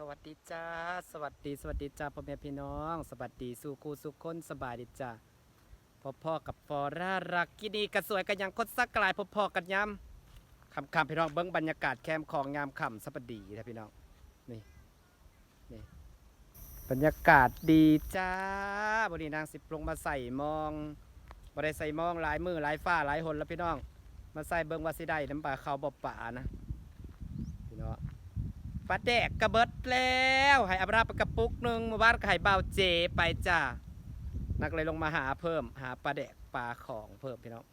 สวัสดีจ้า สวัสดี สวัสดีจ้าพ่อแม่พี่น้อง สวัสดีสู่ครูสุขคนสบายดีจ้าพ่อพ่อกับฟอร่ารักกินีกระสวยกันยังคดสักกลายพ่อพ่อกันย้ำคำคำพี่น้องเบิ้งบรรยากาศแคมของงามคำสวัสดีนะพี่น้องนี่นี่บรรยากาศดีจ้าบนนี้นางสิบลงมาใส่มองบ่ได้ใส่มองหลายมือหลายฝ้าหลายหนแล้วพี่น้อง มาใส่เบิ้งว่าสิได้น้ำปลาเขาวบ่ป่านะ ปลาแดกกระเบิดแล้วให้อับราไปกระปุกหนึ่งมู่บ้านก็ให้เบาเจไปจ้านักเลยลงมาหาเพิ่มหาปลาแดกปลาของเพิ่มพี่น้อง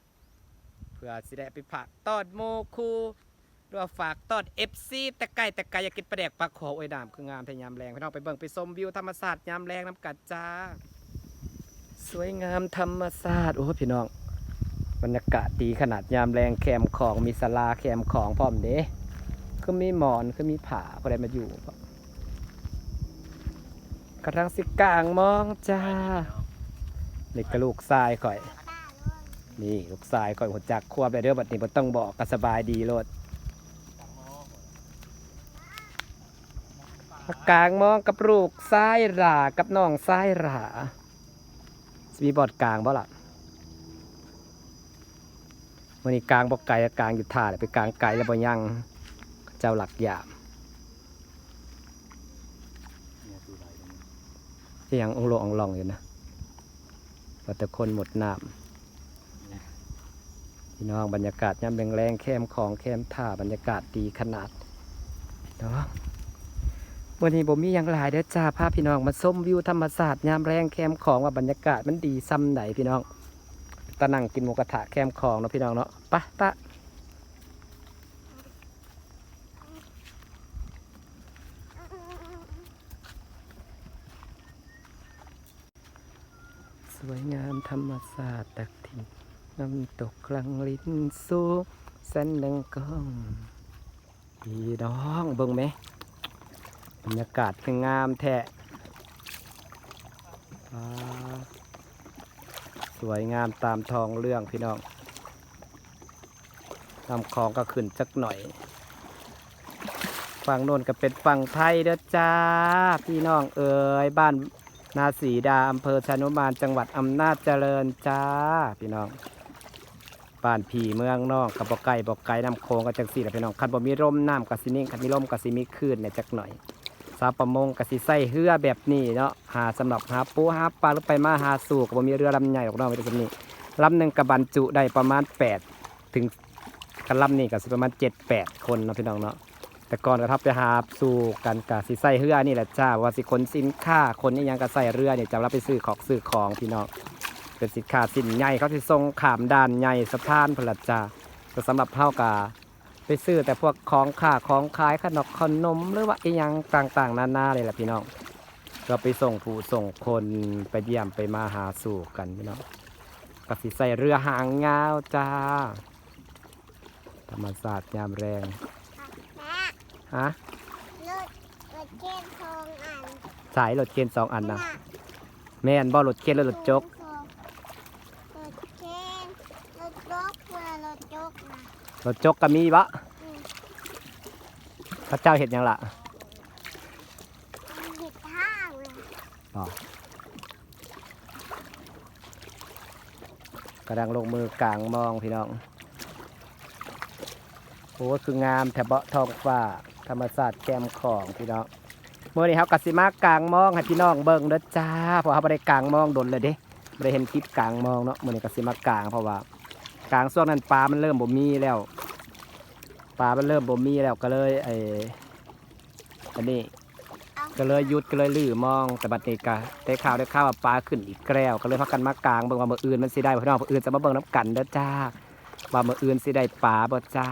เพื่อสิได้ไปผักตอดโมคูหรือว่าฝากตอดเอฟซีแต่ไก่แต่ไก่อยากกินปลาแดกปลาขอโอ้ยดามคืองามแต่ยามแรงพี่น้องไปเบิ่งไปชมวิวธรรมศาสตร์ยามแรงน้ำกัดจ้า สวยงามธรรมศาสตร์โอ้พี่น้องบรรยากาศดีขนาดยามแรงแคมของมีศาลาแคมของพร้อมเด้ คือมีหมอนคือมีผาก็ได้มาอยู่กระทั่งสิกลางมองจ้านี่กระลูกทรายข่อย นี่ลูกทรายข่อยหัวจักควบเลยเด้อบัดนี้บ่ต้องบอกก็สบายดีโลดกลางมองกับลูกทรายหรากับน้องทรายหราสมีบอดกลางบ่ล่ะวันนี้กลางบ่ไกลกลางอยู่ท่าเลยไปกลางไกลแล้วบ่ยัง เจ้าหลักหยาบที่ยังองค์ลงองลองอยู่นะว่าแต่คนหมดน้ำพี่น้องบรรยากาศย่ำแรงๆแคมของแคมท่าบรรยากาศดีขนาดเนาะวันนี้ผมมีอย่างหลายเด้อจ้าพาพี่น้องมาส้มวิวธรรมศาสตร์ยามแรงแคมของว่าบรรยากาศมันดีซ้ำไหนพี่น้องตะนั่งกินหมูกระทะแคมของเนาะพี่น้องเนาะไปะปะ สวยงามธรรมศาสตร์ตักทินน้ำตกคลังลิ้นสูงแสนดังก้องดีดองเบิ่งไหมบรรยากาศคืองามแท้สวยงามตามทองเรื่องพี่น้องลำคลองก็ขึ้นสักหน่อย ฝั่งโน้นก็เป็นฝั่งไทยเด้อจ้า พี่น้องเอ๋ยบ้าน นาสีดาอำเภอชานุมานจังหวัดอำนาจเจริญจ้าพี่น้องบ้านผีเมืองนอกกับบอกไก่บอกไก่น้ำโคงกับจังสีแหละพี่น้องคันบ่มีร่มน้ำกับสินิ่งคันมีร่มกับสิมีคลื่นเนี่ยจักหน่อยสาวประมงกับสิใส่เรือแบบนี้เนาะหาสำหรับหาปูหาปลาหรือไปมาหาสู่กับบ่มีเรือลำใหญ่หรอกเนาะไปแบบนี้ลำหนึ่งกับบรรจุได้ประมาณ 8 ถึงกันลำนี่ก็สิประมาณ 7-8 คนเนาะพี่น้องเนาะ แต่ก่อนก็ทับไปหาสู่กันกะสิใส่เรือนี่แหละจ้าว่าสิขนสินค้าคนนี่ยังก็ใส่เรือเนี่ยจะรับไปซื้อของซื้อของพี่น้องเป็นสินค้าสินใหญ่เขาสิส่งขามด่านใหญ่สะพานพลัดจ้าก็สำหรับเท่ากาไปซื้อแต่พวกของค่าของขายขนมขนมหรือว่าอีหยังต่างๆนานาเลยแหละพี่น้องก็ไปส่งผู้ส่งคนไปเยี่ยมไปมาหาสู่กันพี่น้องก็สิใส่เรือหางยาวจ้า ธรรมศาสตร์ยามแรง ฮะรถรถเกณฑ์ทองอันสายรถเคนสองอันนะแม่นบ่รถเคนและรถจกรถเกณฑ์รถจกเพื่อรถจกนะรถจกก็มีบะอืมพระเจ้าเห็นยังล่ะมันผิดทางเลยอ๋อกระดังลงมือกลางมองพี่น้องโอ้คืองามแถบเบาะทองฟ้า ธรรมศาสตร์แก้มของพี่น้องเมื่อนี้เขากสิมากลางมองให้พี่น้องเบิ่งเด้อจ้าเพราะเขาไม่ได้กลางมองดนเลยเด้ไม่ได้เห็นคลิปกลางมองเนาะเมื่อนี้กสิมากลางเพราะว่ากลางช่วงนั้นปลามันเริ่มบ่มีแล้วปลามันเริ่มบ่มีแล้วก็เลยไอ้อันนี้ก็เลยยุดก็เลยลือมองแต่บัดนี้กะได้ข่าวได้ข่าวว่าปลาขึ้นอีกแล้วก็เลยพักกันมากลางเบิ่งว่ามื้ออื่นมันสิได้พี่น้องมื้ออื่นจะมาเบิ่งน้ำกันเด้อจ้าว่ามื้ออื่นสิได้ปลาบ่จ้า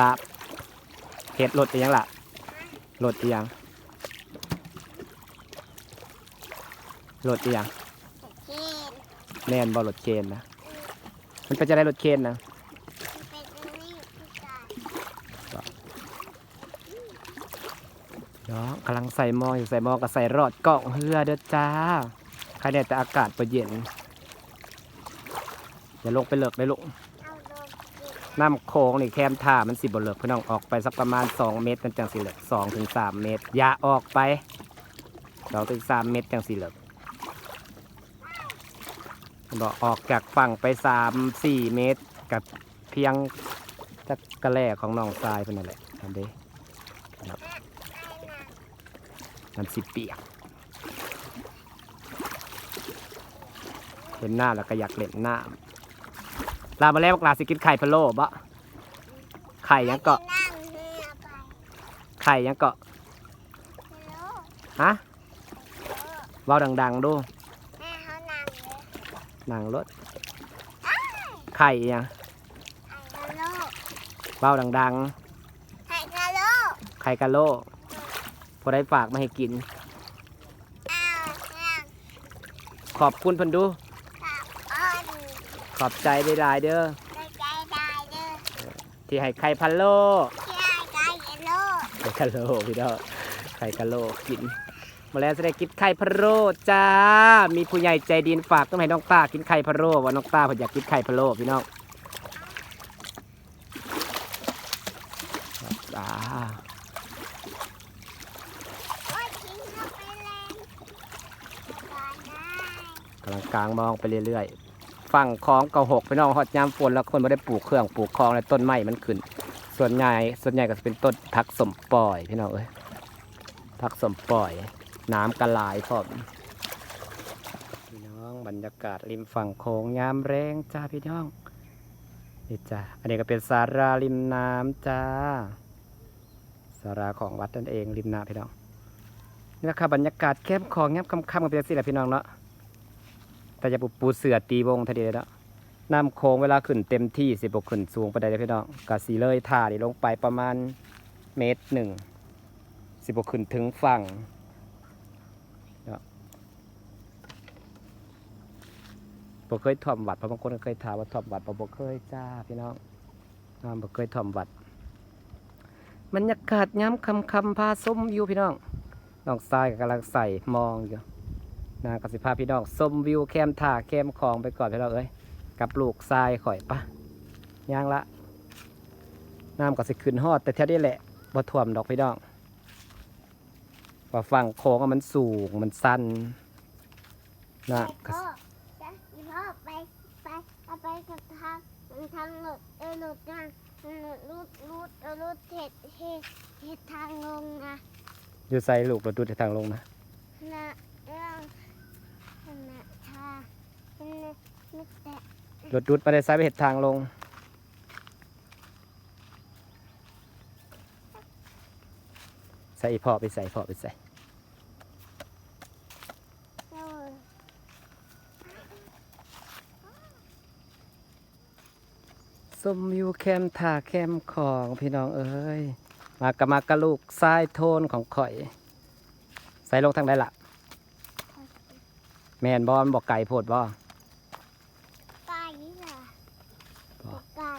ลาบเฮ็ดรถอีหยังล่ะรถอีหยังรถอีหยังรถเกณฑ์แม่นบ่รถเคนนะมันเป็นจะได้รถเคนนะมันเป็นอันนี้ผู้ชายเนาะกำลังใส่หม้ออยู่ใส่หม้อก็ใส่รอดเกาะเฮือเด้อจ้าใครเนี่ยแต่อากาศเปิดเย็นอย่าลงไปเลิกเลยลูกเอาโด น้ำโค้งนี่แคมท่ามันสิบ่เลิกพี่น้องออกไปสักประมาณ 2 เมตรมันจังสิเลิก2ถึง3เมตร อย่าออกไป2ถึง3เมตรจังสิเลิกบอกออกจากฝั่งไป3 4เมตรกับเพียงจักกระแล่ของน้องทรายเพิ่นนั่นแหละทำเด้ครับมันสิเปียกเห็นหน้าแล้วก็อยากเล่นน้ำ ลามาแล้วกลาสิกินไข่พะโล้บะไข่ยังเกาะนั่งเรือไปไข่ยังเกาะฮัลโหลฮะเว้าดัง ๆ ดูแม่เขานั่งเลยนั่งรถไข่ยังฮัลโหลเว้าดังไข่ฮัลโหลๆไข่กะโลพอได้ฝากมาให้กินอ้าวนั่งขอบคุณเพิ่นดูกับอ้อนข อบใจได้หลายๆเด้อได้ใจได้เด้อที่ให้ไข่พะโล้ที่ให้ใจฮัลโหลไข่กะโลพี่น้องไข่กะโลกินมาแล้วจะได้กินไข่พะโล้จ้า มีผู้ใหญ่ใจดีฝากต้องให้น้องตากินไข่พะโล้ว่าน้องตาเพิ่นอยากกินไข่พะโล้พี่น้องจ้าโอ้ยทิ้งเข้าไปเลยก่อนได้กำลังกลางมองไปเรื่อยๆ ฝั่งคลองเกาหกพี่น้องฮอดยามฝนแล้วคนไม่ได้ปลูกเครื่องปลูกคลองแล้วต้นไม้มันขึ้น ส่วนใหญ่ส่วนใหญ่ก็จะเป็นต้นทักสมปล่อยพี่น้องเอ้ยทักสมปล่อย น้ำกระลายพร้อมพี่น้องบรรยากาศริมฝั่งโขงยามแรงจ้าพี่น้องนี่จ้าอันนี้ก็เป็นสาราริมน้ำจ้าสาราของวัดนั่นเองริมน้ำพี่น้องนี่แหละค่ะบรรยากาศแคบของแงบค่ำๆกันเป็นสิแหละพี่น้องเนาะ แต่จะปูเสือตีวงทีเดียวเนาะน้ำโค้งเวลาขึ้นเต็มที่สิบกขึ้นสูงไปได้เลยพี่น้องกะสีเลยท่านี่ลงไปประมาณเมตรหนึ่งสิบกขึ้นถึงฝั่งบ่เคยถ่อมวัดเพราะบางคนเคยถามว่าถ่อมวัดบ่บ่เคยจ้าพี่น้องอ่าบ่เคยถ่อมวัดบรรยากาศย้ำคำคำพาส้มวิวพี่น้องน้องทรายกำลังใส่มองอยู่ นางกสิพาพี่น้องส้มวิวแคมท่าแคมคลองไปก่อนพี่น้องเอ้ยกับลูกทรายข่อยปะย่างละน้ำก็สิขึ้นฮอด แต่เท่านี้แหละบ่ท่วมดอกพี่น้องว่าฝั่งโค้งอะมันสูงมันสั้นนะก็จะอีพ่อไปไปเอาไปกับทางทางหลุดเออหลุดทางหลุดรูดรูดเออรูดเห็ดเห็ดเห็ดทางลงนะอยู่ใส่ลูกรถดูทางลงนะนะเรื่องนะทางนี่นี่แต่ รถดูดไปได้ซ้ายไปเห็ดทางลง ใส่อีพอไปใส่พอไปใส่สมวิวแคมท่าแคมของพี่น้องเอ้ย มากะมากะลูกทรายโทนของข่อย ใส่ลงทางได้ละแมนบอลบอกไก่โพดบอ ไก่ค่ะไก่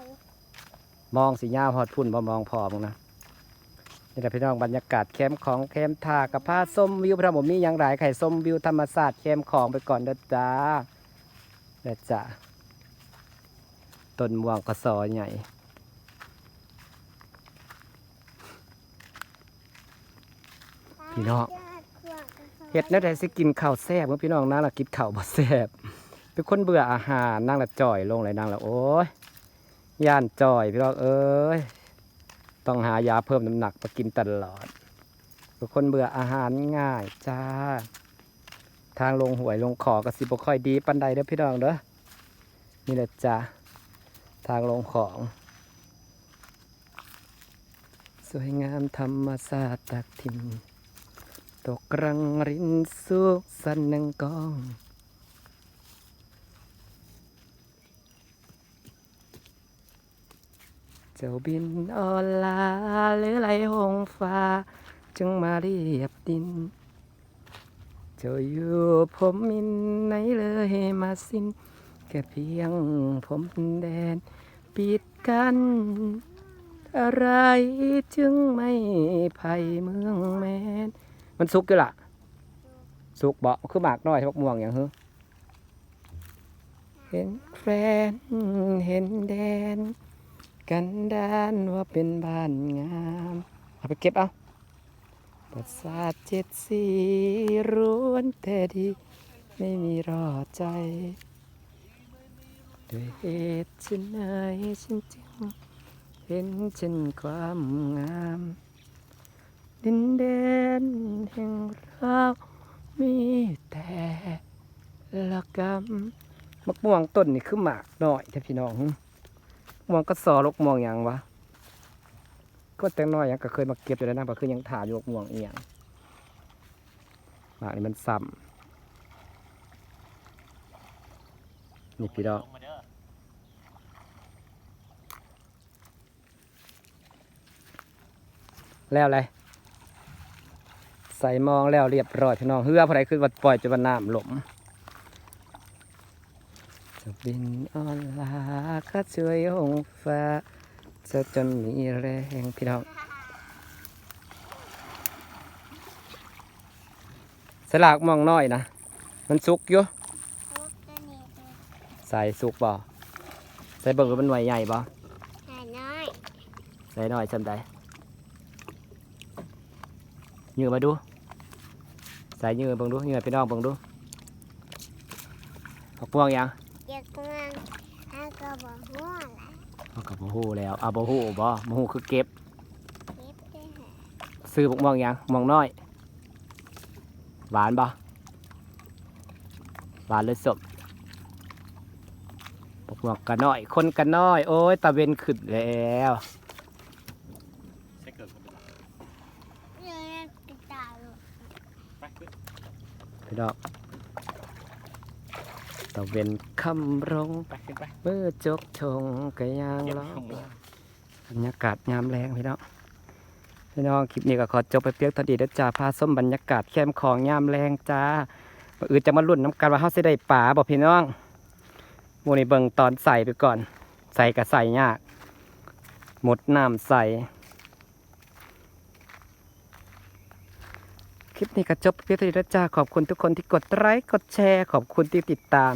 มองสีหญ้าพอดพุ่นบอมองพอมึงนะนี่แหละพี่น้องบรรยากาศแคมป์ของแคมป์ท่ากับผ้าส้มวิวพระผมมีอย่างไรไข่ส้มวิวธรรมศาสตร์แคมป์ของไปก่อนเด้อจ้าเด้อจ้าต้นม่วงกระสอใหญ่พี่น้องเฮ็ดนั่นได้สิกินข้าวแซ่บเมื่อพี่น้องนั่งละกินข้าวบ่แซ่บเป็นคนเบื่ออาหารนั่งละจ่อยลงเลยนั่งละโอ้ย ย่านจ่อยพี่น้องเอ้ยต้องหายาเพิ่มน้ำหนักมากินตลอดคนเบื่ออาหารง่ายจ้า ทางลงหวยลงขอก็สิบค่อยดีปันใดเด้อพี่น้องเด้อนี่แหละจ้าทางลงของ สวยงามธรรมศาสตร์ตักทิมตกรังรินสุกสันนังกอง จ้าบินออนลาหรือไหลหงฟ้า จึงมาเรียบดิน เจ้าอยู่ผมมินไหนเลยมาสิ้นแค่เพียงผมแดน ปิดกัน อะไรจึงไม่ไผ่เมืองแมนมันสุกอยู่ล่ะ สุกเบอกคือหมากน้อยพวกม่วงอย่างเฮ้เห็นแฟนเห็นแดน กันดานว่าเป็นบ้านงามเอาไปเก็บเอาประสาทเจ็ดสีร้วนแต่ดีไม่มีรอใจ ด้วยเหตุเช่นไหนฉันจึงเห็นเช่นความงาม ดินแดนแห่งเรามีแต่ละกรรมมักม่วงต้นนี่คือหมากหน่อยแต่พี่น้อง ม่วงก็สอลกม่วงอย่างวะก็แต่น้อยหยังก็เคยมาเก็บอยู่แล้วนะบ่คือยังถ่าอยู่กม่วงอียงหมากนี่มันซ้ำนี่พี่น้องลงมาเด้อแล้วอะไรใส่มองแล้วเรียบร้อยพี่น้องเฮือพอไรคือวัดปล่อยจะวันน้ำหลม จะบินออนลาก็ช่วยหงฟ้าจะจนมีแรงพี่น้องสลากมองน้อยนะ มันสุกอยู่ใส่สุกบ่ใส่เบิ่งมันหน่วใหญ่บ่ใหญ่น้อยใส่น้อยจำได้ยือมาดูใส่ยือบิ่งดูยือพี่น้องบิ่งดูผักพวงยัง เด็กกำลังให้กระบอกหัวละเอากับบ่ฮู้แล้วเอาบ่ฮู้บ่บ่ฮู้คือเก็บ เก็บได้หาซื้อผักม่วงยังม่วงน้อย หวานบ่หวานหรือสมผักม่วงกันน้อย คนกันน้อย โอ้ยตะเวนขึ้นแล้วใช้เกิดคนเดียวเรื่องกระต่ายลูกไปขึ้นพี่น้อง ตะเวนคำรงไปขึ้นไปเมื่อจกชงกะยางเก็บล้อของมือบรรยากาศยามแรงพี่น้องพี่น้องคลิปนี้ก็ขอจบไปเพียงเท่านี้เด้อจ้าพาส้มบรรยากาศแคมป์ของยามแรงจ้ามื้ออื่นจะมาลุ้นน้ำกันว่าเฮาสิได้ป่าบ่พี่น้องหมูนี่เบิ่งตอนใส่ไปก่อน ใส่ก็ใส่ยากหมดน้ำใส่ คลิปนี้ก็จบเพียงเท่านี้เด้อจ้าขอบคุณทุกคนที่กดไลค์กดแชร์ขอบคุณที่ติดตาม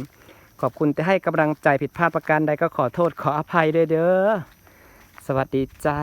ขอบคุณที่ให้กำลังใจผิดพลาดประการใดก็ขอโทษขออภัยด้วยเด้อสวัสดีจ้า